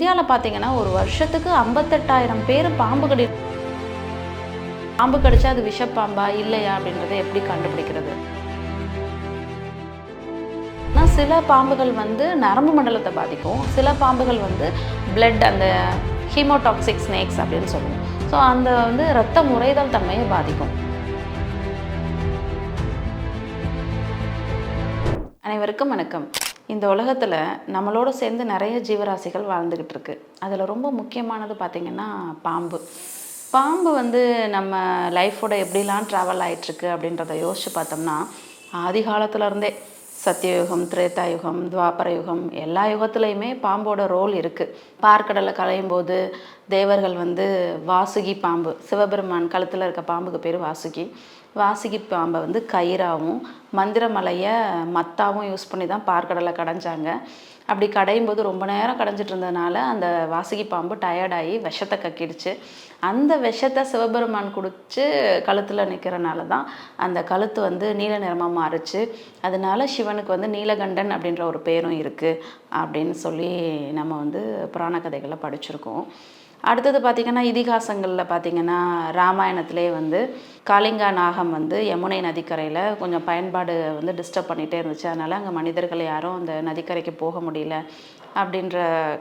இந்தியாவில் பார்த்தீங்கன்னா ஒரு வருஷத்துக்கு ஐம்பத்தெட்டாயிரம் பேர் பாம்பு கடி பாம்பு கடிச்சா அது விஷப்பாம்பா இல்லையா அப்படின்றத எப்படி கண்டுபிடிக்கிறது? ஆனால் சில பாம்புகள் வந்து நரம்பு மண்டலத்தை பாதிக்கும். சில பாம்புகள் வந்து பிளட் அந்த ஹீமோடாக்சிக் ஸ்னேக்ஸ் அப்படின்னு சொல்லுவோம். ஸோ அந்த வந்து ரத்த முறைதல் தன்மையை பாதிக்கும். அனைவருக்கும் வணக்கம். இந்த உலகத்தில் நம்மளோட சேர்ந்து நிறைய ஜீவராசிகள் வாழ்ந்துக்கிட்டு இருக்கு. அதில் ரொம்ப முக்கியமானது பார்த்திங்கன்னா பாம்பு. பாம்பு வந்து நம்ம லைஃபோட எப்படிலாம் ட்ராவல் ஆயிட்டிருக்கு அப்படின்றத யோசித்து பார்த்தோம்னா ஆதி காலத்துலேருந்தே சத்தியயுகம் திரேதாயுகம் துவாபரயுகம் எல்லா யுகத்துலேயுமே பாம்போட ரோல் இருக்குது பார்க்கடலை களையும் போது தேவர்கள் வந்து வாசுகி பாம்பு சிவபெருமான் கழுத்தில் இருக்க பாம்புக்கு பேர் வாசுகி. வாசுகி பாம்பை வந்து கயிறாவும் மந்திரமலையை மத்தாவும் யூஸ் பண்ணி தான் பார்க்கடலை கடைஞ்சாங்க. அப்படி கடையும் போது ரொம்ப நேரம் கடைஞ்சிட்டு இருந்ததுனால அந்த வாசுகி பாம்பு டயர்டாகி விஷத்தை கக்கிடுச்சு. அந்த விஷத்தை சிவபெருமான் குடிச்சு கழுத்தில் நிற்கிறனால தான் அந்த கழுத்து வந்து நீல நிறமாக மாறுச்சு. அதனால சிவனுக்கு வந்து நீலகண்டன் அப்படின்ற ஒரு பேரும் இருக்குது அப்படின்னு சொல்லி நம்ம வந்து புராண கதைகளை படிச்சிருக்கோம். அடுத்தது பார்த்திங்கன்னா இதிகாசங்களில் பார்த்திங்கன்னா ராமாயணத்திலே வந்து காளிங்கா நாகம் வந்து யமுனை நதிக்கரையில் கொஞ்சம் பயன்பாடு வந்து டிஸ்டர்ப் பண்ணிகிட்டே இருந்துச்சு. அதனால் அங்கே மனிதர்கள் யாரும் அந்த நதிக்கரைக்கு போக முடியல அப்படின்ற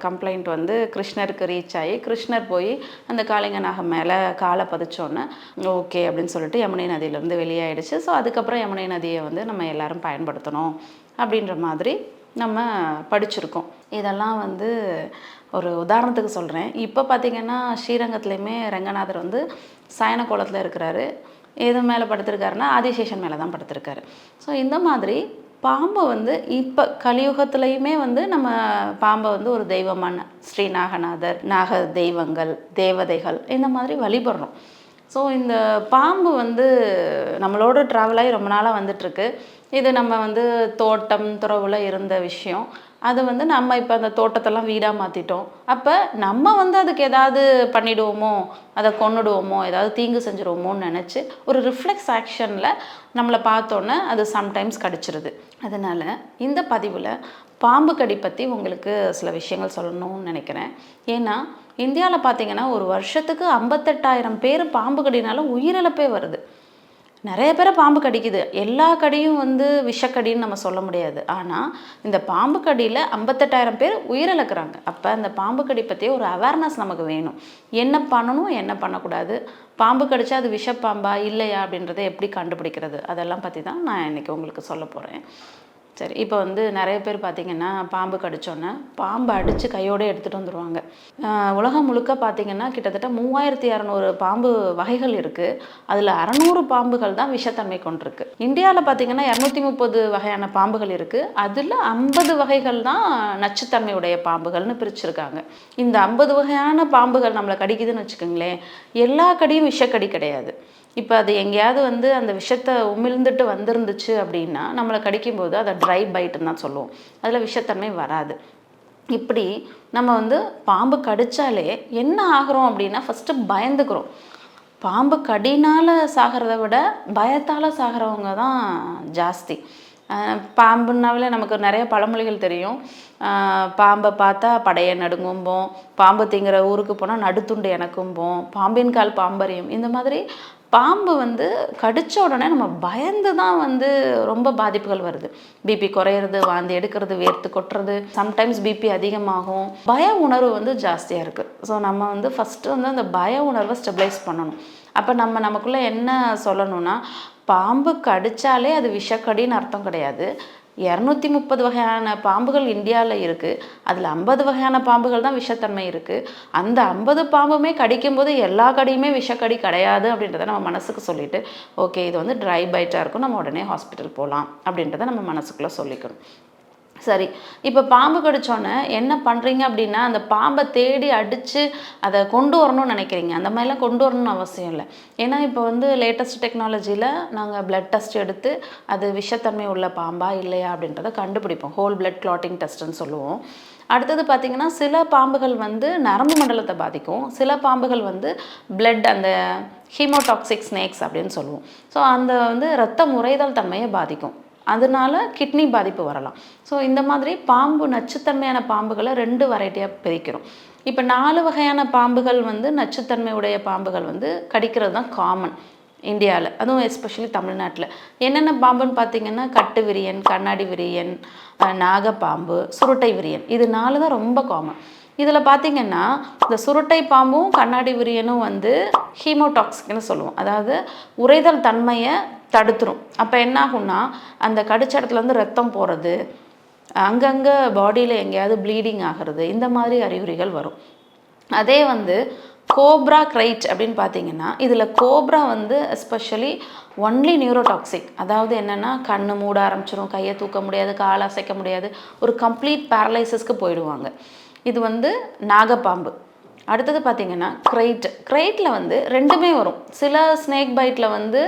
கம்ப்ளைண்ட் வந்து கிருஷ்ணருக்கு ரீச் ஆகி கிருஷ்ணர் போய் அந்த காளிங்க நாகம் மேலே காலை பதிச்சோன்னே ஓகே அப்படின்னு சொல்லிட்டு யமுனை நதியிலேருந்து வெளியாயிடுச்சு. ஸோ அதுக்கப்புறம் யமுனை நதியை வந்து நம்ம எல்லாரும் பயன்படுத்தணும் அப்படின்ற மாதிரி நம்ம படிச்சிருக்கோம். இதெல்லாம் வந்து ஒரு உதாரணத்துக்கு சொல்கிறேன் இப்போ பார்த்திங்கன்னா ஸ்ரீரங்கத்துலேயுமே ரங்கநாதர் வந்து சயன கோலத்தில் இருக்கிறாரு. எது மேலே படுத்திருக்காருன்னா ஆதிசேஷன் மேலே தான் படுத்திருக்காரு. ஸோ இந்த மாதிரி பாம்பை வந்து இப்போ கலியுகத்துலேயுமே வந்து நம்ம பாம்பை வந்து ஒரு தெய்வமான ஸ்ரீ நாகநாதர் நாக தெய்வங்கள் தேவதைகள் இந்த மாதிரி வழிபடுறோம். ஸோ இந்த பாம்பு வந்து நம்மளோட ட்ராவல் ஆகி ரொம்ப நாளாக வந்துட்டுருக்கு. இது நம்ம வந்து தோட்டம் துறவுல இருந்த விஷயம். அது வந்து நம்ம இப்போ அந்த தோட்டத்தெல்லாம் வீடாக மாற்றிட்டோம் அப்போ நம்ம வந்து அதுக்கு ஏதாவது பண்ணிடுவோமோ அதை கொன்னுடுவோமோ ஏதாவது தீங்கு செஞ்சுடுவோமோன்னு நினச்சி ஒரு ரிஃப்ளெக்ஸ் ஆக்ஷனில் நம்மளை பார்த்தோன்னே அது சம்டைம்ஸ் கடிச்சிருது. அதனால் இந்த பதிவில் பாம்பு கடி பற்றி உங்களுக்கு சில விஷயங்கள் சொல்லணும்னு நினைக்கிறேன். ஏன்னா இந்தியாவில் பார்த்தீங்கன்னா ஒரு வருஷத்துக்கு ஐம்பத்தெட்டாயிரம் பேர் பாம்பு கடினால உயிரிழப்பே வருது. நிறைய பேரை பாம்பு கடிக்குது. எல்லா கடியும் வந்து விஷக்கடின்னு நம்ம சொல்ல முடியாது. ஆனால் இந்த பாம்பு கடியில் ஐம்பத்தெட்டாயிரம் பேர் உயிரிழக்கிறாங்க. அப்போ அந்த பாம்பு கடி பற்றிய ஒரு அவேர்னஸ் நமக்கு வேணும். என்ன பண்ணணும் என்ன பண்ணக்கூடாது? பாம்பு கடிச்சா அது விஷப்பாம்பா இல்லையா அப்படின்றத எப்படி கண்டுபிடிக்கிறது? அதெல்லாம் பற்றி தான் நான் இன்றைக்கி உங்களுக்கு சொல்ல போகிறேன் சரி இப்போ வந்து நிறைய பேர் பார்த்திங்கன்னா பாம்பு கடிச்சோன்னே பாம்பு அடித்து கையோடு எடுத்துகிட்டு வந்துடுவாங்க உலகம் முழுக்க பார்த்திங்கன்னா கிட்டத்தட்ட மூவாயிரத்தி இரநூறு பாம்பு வகைகள் இருக்குது அதில் அறநூறு பாம்புகள் தான் விஷத்தன்மை கொண்டிருக்கு. இந்தியாவில் பார்த்திங்கன்னா இரநூத்தி முப்பது வகையான பாம்புகள் இருக்குது அதில் ஐம்பது வகைகள் தான் நச்சுத்தன்மையுடைய பாம்புகள்னு பிரிச்சுருக்காங்க. இந்த ஐம்பது வகையான பாம்புகள் நம்மளை கடிக்குதுன்னு வச்சுக்கோங்களேன் எல்லா கடியும் விஷக்கடி கிடையாது. இப்போ அது எங்கேயாவது வந்து அந்த விஷத்தை உமிழ்ந்துட்டு வந்திருந்துச்சு அப்படின்னா நம்மளை கடிக்கும்போது அதை ட்ரை பைட்டுன்னு தான் சொல்லுவோம். அதில் விஷத்தன்மை வராது. இப்படி நம்ம வந்து பாம்பு கடித்தாலே என்ன ஆகிறோம் அப்படின்னா ஃபஸ்ட்டு பயந்துக்கிறோம். பாம்பு கடினால் சாகிறத விட பயத்தால் சாகிறவங்க தான் ஜாஸ்தி. அஹ் நமக்கு நிறைய பழமொழிகள் தெரியும். பாம்பை பார்த்தா படைய நடுங்கும்போம் பாம்பு திங்கிற ஊருக்கு போனால் நடுத்துண்டு எனக்கும்போம் பாம்பின் கால் பாம்பரியம் இந்த மாதிரி பாம்பு வந்து கடித்த உடனே நம்ம பயந்து தான் வந்து ரொம்ப பாதிப்புகள் வருது. பிபி குறையிறது வாந்தி எடுக்கிறது வேர்த்து கொட்டுறது சம்டைம்ஸ் பிபி அதிகமாகும். பய உணர்வு வந்து ஜாஸ்தியாக இருக்குது ஸோ நம்ம வந்து ஃபஸ்ட்டு வந்து அந்த பய உணர்வை ஸ்டெபிளைஸ் பண்ணணும். அப்போ நம்ம நமக்குள்ளே என்ன சொல்லணும்னா பாம்பு கடித்தாலே அது விஷக்கடின்னு அர்த்தம் கிடையாது. இரநூத்தி முப்பது வகையான பாம்புகள் இந்தியாவில் இருக்குது அதில் ஐம்பது வகையான பாம்புகள் தான் விஷத்தன்மை இருக்குது அந்த ஐம்பது பாம்புமே கடிக்கும்போது எல்லா கடியுமே விஷக்கடி கிடையாது அப்படின்றத நம்ம மனசுக்கு சொல்லிவிட்டு ஓகே இது வந்து ட்ரை பைட்டாக இருக்கும். நம்ம உடனே ஹாஸ்பிட்டல் போகலாம் அப்படின்றத நம்ம மனசுக்குள்ளே சொல்லிக்கணும். சரி இப்போ பாம்பு கடிச்சோன்னே என்ன பண்ணுறீங்க அப்படின்னா அந்த பாம்பை தேடி அடித்து அதை கொண்டு வரணும்னு நினைக்கிறீங்க. அந்த மாதிரிலாம் கொண்டு வரணும்னு அவசியம் இல்லை. ஏன்னா இப்போ வந்து லேட்டஸ்ட் டெக்னாலஜியில் நாங்கள் பிளட் டெஸ்ட் எடுத்து அது விஷத்தன்மை உள்ள பாம்பா இல்லையா அப்படின்றத கண்டுபிடிப்போம். ஹோல் பிளட் கிளாட்டிங் டெஸ்ட்டுன்னு சொல்லுவோம். அடுத்தது பார்த்திங்கன்னா சில பாம்புகள் வந்து நரம்பு மண்டலத்தை பாதிக்கும். சில பாம்புகள் வந்து பிளட் அந்த ஹீமோடாக்சிக் ஸ்னேக்ஸ் அப்படின்னு சொல்லுவோம். ஸோ அந்த வந்து ரத்த முறைதல் தன்மையை பாதிக்கும். அதனால கிட்னி பாதிப்பு வரலாம். ஸோ இந்த மாதிரி பாம்பு நச்சுத்தன்மையான பாம்புகளை ரெண்டு வெரைட்டியாக பிரிக்கிறோம். இப்போ நாலு வகையான பாம்புகள் வந்து நச்சுத்தன்மையுடைய பாம்புகள் வந்து கடிக்கிறது தான் காமன் இந்தியாவில் அதுவும் எஸ்பெஷலி தமிழ்நாட்டில். என்னென்ன பாம்புன்னு பார்த்தீங்கன்னா கட்டு விரியன் கண்ணாடி விரியன் நாகப்பாம்பு சுருட்டை விரியன். இது நாலு தான் ரொம்ப காமன் இதில் பார்த்தீங்கன்னா இந்த சுருட்டை பாம்பும் கண்ணாடி விரியனும் வந்து ஹீமோடாக்ஸிக்னு சொல்லுவோம். அதாவது உறைதல் தன்மையை தடுத்துரும். அப்போ என்னாகும்னா அந்த கடிச்ச இடத்துலேருந்து ரத்தம் போகிறது அங்கங்கே பாடியில் எங்கேயாவது ப்ளீடிங் ஆகிறது இந்த மாதிரி அறிகுறிகள் வரும். அதே வந்து கோப்ரா கிரைட் அப்படின்னு பார்த்தீங்கன்னா இதில் கோப்ரா வந்து எஸ்பெஷலி ஒன்லி நியூரோடாக்சிக் அதாவது என்னென்னா கண்ணு மூட ஆரம்பிச்சிரும் கையை தூக்க முடியாது கால் அசைக்க முடியாது ஒரு கம்ப்ளீட் பேரலைசிஸ்க்கு போயிடுவாங்க. இது வந்து நாகப்பாம்பு. அடுத்தது பார்த்தீங்கன்னா கிரைட் கிரைட்டில் வந்து ரெண்டுமே வரும். சில ஸ்னேக் பைட்டில் வந்து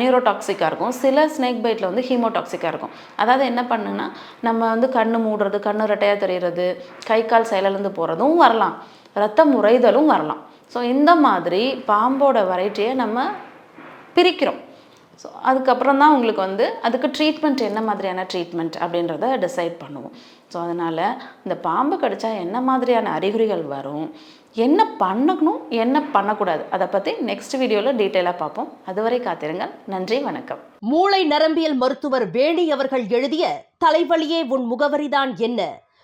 நியூரோடாக்சிக்காக இருக்கும். சில ஸ்னேக் பைட்டில் வந்து ஹீமோடாக்சிக்காக இருக்கும். அதாவது என்ன பண்ணுன்னா நம்ம வந்து கண்ணு மூடுறது கண்ணு ரெட்டையாக தெரிகிறது கை கால் செயலிழந்து போகிறதும் வரலாம். ரத்தம் உறைதலும் வரலாம். ஸோ இந்த மாதிரி பாம்போட வெரைட்டியை நம்ம பிரிக்கிறோம். ஸோ அதுக்கப்புறம் தான் உங்களுக்கு வந்து அதுக்கு ட்ரீட்மெண்ட் என்ன மாதிரியான ட்ரீட்மெண்ட் அப்படின்றத டிசைட் பண்ணுவோம். ஸோ அதனால் இந்த பாம்பு கடித்தா என்ன மாதிரியான அறிகுறிகள் வரும் என்ன பண்ணணும் என்ன பண்ணக்கூடாது அதை பற்றி நெக்ஸ்ட் வீடியோவில் டீட்டெயிலாக பார்ப்போம். அதுவரை காத்திருங்கள். நன்றி வணக்கம். மூளை நரம்பியல் மருத்துவர் வேணி அவர்கள் எழுதிய தலைவலியே உன் முகவரிதான் என்ன?